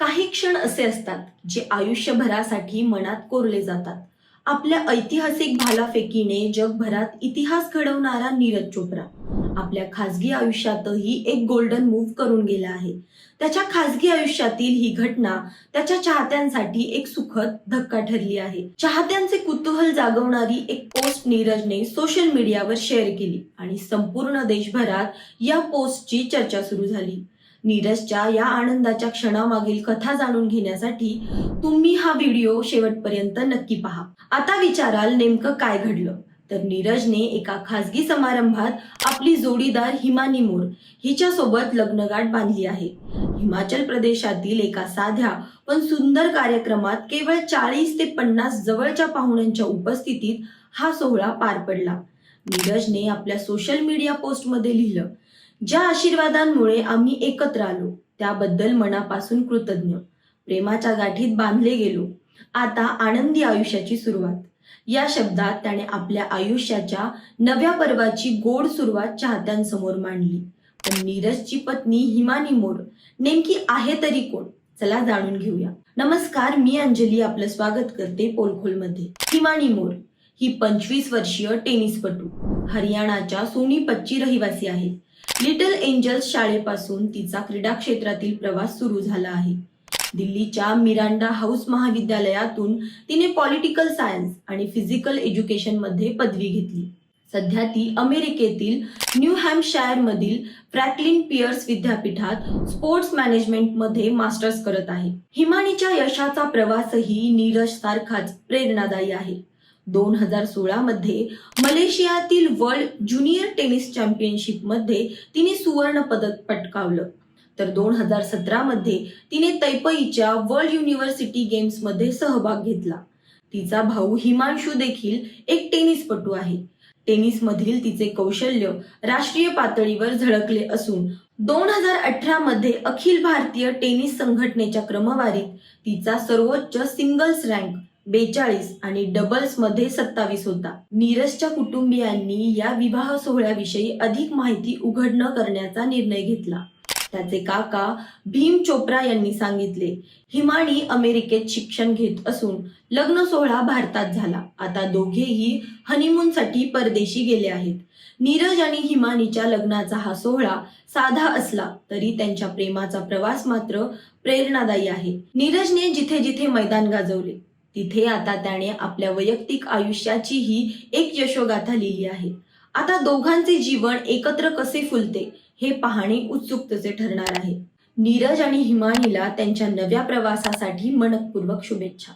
काही क्षण असे असतात जे आयुष्यभरासाठी मनात कोरले जातात. आपल्या ऐतिहासिक भालाफेकीने जगभरात इतिहास घडवणारा नीरज चोप्रा. आपल्या खासगी आयुष्यातही एक गोल्डन मूव्ह करून गेला आहे. त्याच्या खासगी आयुष्यातील ही घटना त्याच्या चाहत्यांसाठी एक सुखद धक्का ठरली आहे. चाहत्यांचे कुतूहल जागवणारी एक पोस्ट नीरजने सोशल मीडियावर शेअर केली आणि संपूर्ण देशभरात या पोस्टची चर्चा सुरू झाली. नीरजच्या या आनंदाच्या क्षणामागील कथा जाणून घेण्यासाठी तुम्ही हा व्हिडिओ शेवटपर्यंत नक्की पहा. आता विचाराल नेमकं काय घडलं? तर नीरजने एका खासगी समारंभात आपली जोडीदार हिमानी मोर हिच्या सोबत लग्नगाठ बांधली आहे. हिमाचल प्रदेशातील एका साध्या पण सुंदर कार्यक्रमात केवळ चाळीस ते पन्नास जवळच्या पाहुण्यांच्या उपस्थितीत हा सोहळा पार पडला. नीरजने आपल्या सोशल मीडिया पोस्टमध्ये लिहिलं ज्या आशीर्वादांमुळे आम्ही एकत्र आलो त्याबद्दल मनापासून कृतज्ञ. प्रेमाच्या गाठीत बांधले गेलो. आता आनंदी आयुष्याची सुरुवात. या शब्दात त्याने आपल्या आयुष्याच्या नव्या पर्वाची गोड सुरुवात चाहत्यांसमोर मांडली. पण नीरजची पत्नी हिमानी मोर नेमकी आहे तरी कोण? चला जाणून घेऊया. नमस्कार मी अंजली आपलं स्वागत करते पोलखोलमध्ये. हिमानी मोर ही पंचवीस वर्षीय टेनिसपटू. हरियाणाच्या सोनीपतची रहिवासी आहे. लिटल एंजल्स शाळेपासून तिचा क्रीडा क्षेत्रातील प्रवास सुरू झाला आहे. दिल्लीच्या मिरांडा हाऊस महाविद्यालयातून तिने पॉलिटिकल सायन्स आणि फिजिकल एज्युकेशनमध्ये पदवी घेतली. सध्या ती अमेरिकेतील न्यू हॅम्पशायर मधील फ्रॅकलिन पियर्स विद्यापीठात स्पोर्ट्स मॅनेजमेंटमध्ये मास्टर्स करत आहे. हिमानीच्या यशाचा प्रवासही नीरज सारखाच प्रेरणादायी आहे. दोन हजार सोळा मध्ये मलेशियातील वर्ल्ड ज्युनियर टेनिस चॅम्पियनशिपमध्ये तिने सुवर्ण पदक पटकावलं. तर दोन हजार सतरा मध्ये तिने तैपईच्या वर्ल्ड युनिव्हर्सिटी गेम्समध्ये सहभाग घेतला. तिचा भाऊ हिमांशू देखील एक टेनिसपटू आहे. टेनिस मधील तिचे कौशल्य राष्ट्रीय पातळीवर झळकले असून दोन हजार अठरा मध्ये अखिल भारतीय टेनिस संघटनेच्या क्रमवारीत तिचा सर्वोच्च सिंगल्स रँक बेचाळीस आणि डबल्समध्ये सत्तावीस होता. नीरजच्या कुटुंबियांनी या विवाह सोहळ्याविषयी अधिक माहिती उघड न करण्याचा निर्णय घेतला. त्याचे काका भीम चोप्रा यांनी सांगितले हिमानी अमेरिकेत शिक्षण घेत असून लग्न सोहळा भारतात झाला. आता दोघेही हनीमूनसाठी परदेशी गेले आहेत. नीरज आणि हिमानीच्या लग्नाचा हा सोहळा साधा असला तरी त्यांच्या प्रेमाचा प्रवास मात्र प्रेरणादायी आहे. नीरजने जिथे जिथे मैदान गाजवले तिथे आता त्याने आपल्या वैयक्तिक आयुष्याचीही एक यशोगाथा लिहिली आहे. आता दोघांचे जीवन एकत्र कसे फुलते हे पाहणे उत्सुकतेचे ठरणार आहे. नीरज आणि हिमानीला त्यांच्या नव्या प्रवासासाठी मनपूर्वक शुभेच्छा.